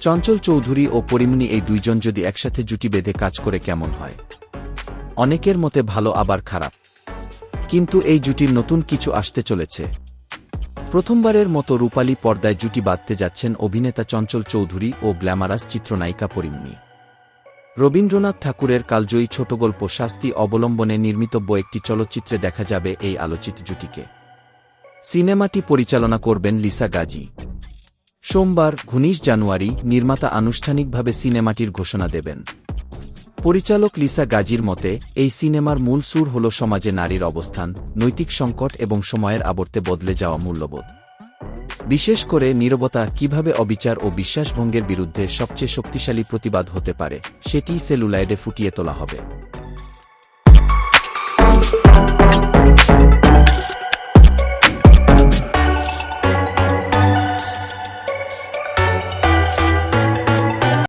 চঞ্চল চৌধুরী ও পরিমণি এই দুইজন যদি একসাথে জুটি বেঁধে কাজ করে কেমন হয়? অনেকের মতে ভালো, আবার খারাপ। কিন্তু এই জুটির নতুন কিছু আসতে চলেছে। প্রথমবারের মতো রূপালী পর্দায় জুটি বাঁধতে যাচ্ছেন অভিনেতা চঞ্চল চৌধুরী ও গ্ল্যামারাস চিত্রনায়িকা পরিমণি। রবীন্দ্রনাথ ঠাকুরের কালজয়ী ছোটগল্প শাস্তি অবলম্বনে নির্মিতব্য একটি চলচ্চিত্রে দেখা যাবে এই আলোচিত জুটিকে। সিনেমাটি পরিচালনা করবেন লিসা গাজী। সোমবার উনিশ জানুয়ারি নির্মাতা আনুষ্ঠানিকভাবে সিনেমাটির ঘোষণা দেবেন। পরিচালক লিসা গাজীর মতে, এই সিনেমার মূল সুর হল সমাজে নারীর অবস্থান, নৈতিক সংকট এবং সময়ের আবর্তে বদলে যাওয়া মূল্যবোধ। বিশেষ করে নীরবতা কীভাবে অবিচার ও বিশ্বাসভঙ্গের বিরুদ্ধে সবচেয়ে শক্তিশালী প্রতিবাদ হতে পারে সেটি সেলুলাইডে ফুটিয়ে তোলা হবে।